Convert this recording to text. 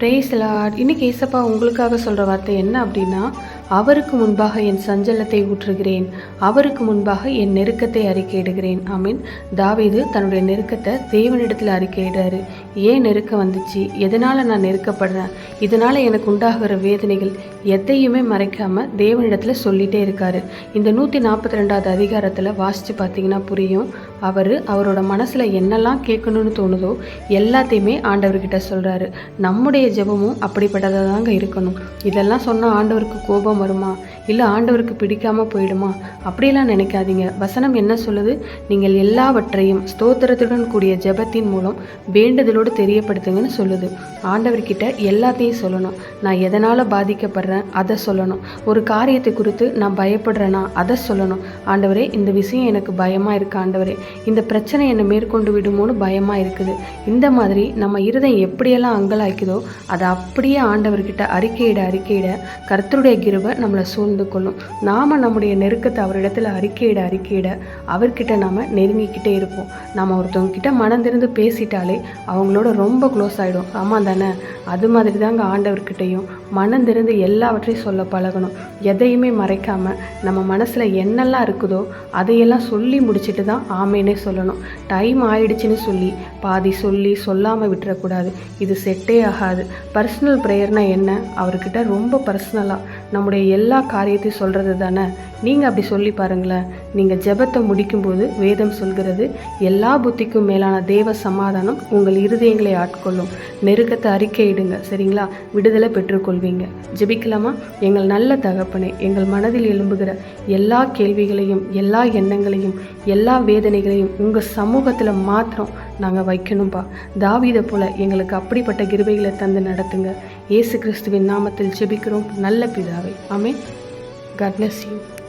Brace Lord இன்னைக்கு ஏசப்பா உங்களுக்காக சொல்கிற வார்த்தை என்ன அப்படின்னா அவருக்கு முன்பாக என் சஞ்சலத்தை ஊற்றுகிறேன். அவருக்கு முன்பாக என் நெருக்கத்தை அறிக்கையிடுகிறேன். ஆமீன். தாவீது தன்னுடைய நெருக்கத்தை தேவனிடத்தில் அறிக்கையிடுறாரு. ஏன் நெருக்கம் வந்துச்சு? எதனால் நான் நெருக்கப்படுறேன்? இதனால் எனக்கு உண்டாகிற வேதனைகள் எதையுமே மறைக்காமல் தேவனிடத்தில் சொல்லிகிட்டே இருக்காரு. இந்த நூற்றி நாற்பத்தி ரெண்டாவது அதிகாரத்தில் வாசித்து பார்த்தீங்கன்னா புரியும். அவர் அவரோட மனசில் என்னெல்லாம் கேட்கணும்னு தோணுதோ எல்லாத்தையுமே ஆண்டவர்கிட்ட சொல்கிறாரு நம்முடைய ஜெபமும் அப்படிப்பட்டதாக தாங்க இருக்கணும். இதெல்லாம் சொன்னால் ஆண்டவருக்கு கோபம் வருமா? இல்லை ஆண்டவருக்கு பிடிக்காம போயிடுமா? அப்படியெல்லாம் நினைக்காதீங்க. வசனம் என்ன சொல்லுது? நீங்கள் எல்லாவற்றையும் ஸ்தோத்திரத்துடன் கூடிய ஜெபத்தின் மூலம் வேண்டுதலோடு தெரியப்படுத்துங்கன்னு சொல்லுது. ஆண்டவர்கிட்ட எல்லாத்தையும் சொல்லணும். நான் எதனால் பாதிக்கப்படுறேன்? அதை சொல்லணும். ஒரு காரியத்தை குறித்து நான் பயப்படுறேன்னா அதை சொல்லணும். ஆண்டவரே இந்த விஷயம் எனக்கு பயமாக இருக்கு ஆண்டவரே. இந்த பிரச்சனை என்னை மேற்கொண்டு விடுமோன்னு பயமாக இருக்குது. இந்த மாதிரி நம்ம இருதயம் எப்படியெல்லாம் அங்கலாய்க்குதோ அதை அப்படியே ஆண்டவர்கிட்ட அறிக்கையிட அறிக்கையிட கர்த்தருடைய கிருபை நம்மளை சூழ்ந்து கொள்ளும். நாம் நம்முடைய நெருக்கத்தை அவரிடத்துல அறிக்கையிட அறிக்கையிட அவர்கிட்ட நாம் நெருங்கிக்கிட்டே இருப்போம். நம்ம ஒருத்தவங்க கிட்ட பேசிட்டாலே அவங்களோட ரொம்ப க்ளோஸ் ஆகிடும் ஆமாம் தானே? அது மாதிரி தாங்க ஆண்டவர்கிட்டையும் மனம் திறந்து எல்லாவற்றையும் சொல்ல பழகணும். எதையுமே மறைக்காமல் நம்ம மனசில் என்னெல்லாம் இருக்குதோ அதையெல்லாம் சொல்லி முடிச்சிட்டு தான் ஆமேனே சொல்லணும். டைம் ஆயிடுச்சுன்னு சொல்லி பாதி சொல்லி சொல்லாமல் விட்டுறக்கூடாது. இது செட்டே ஆகாது. பர்சனல் ப்ரேயர்னால் என்ன? அவர்கிட்ட ரொம்ப பர்சனலாக நம்முடைய எல்லா காரியத்தையும் சொல்கிறது தானே? நீங்கள் அப்படி சொல்லி பாருங்களேன். நீங்கள் ஜெபத்தை முடிக்கும்போது வேதம் சொல்கிறது எல்லா புத்திக்கும் மேலான தேவ சமாதானம் உங்கள் இருதயங்களை ஆட்கொள்ளும். நெருக்கத்தை அறிக்கையிடுங்க சரிங்களா? விடுதலை பெற்றுக்கொள்வீங்க. ஜெபிக்கலாமா? எங்கள் நல்ல தகப்பனே எங்கள் மனதில் எழும்புகிற எல்லா கேள்விகளையும் எல்லா எண்ணங்களையும் எல்லா வேதனைகளையும் உங்கள் சமூகத்தில் மாத்திரம் நாங்கள் வைக்கணும்ப்பா தாவிதை போல எங்களுக்கு அப்படிப்பட்ட கிருபைகளை தந்து நடத்துங்க. இயேசு கிறிஸ்துவின் நாமத்தில் ஜெபிக்கிறோம். நல்ல பிதாவை. ஆமே காட் bless you.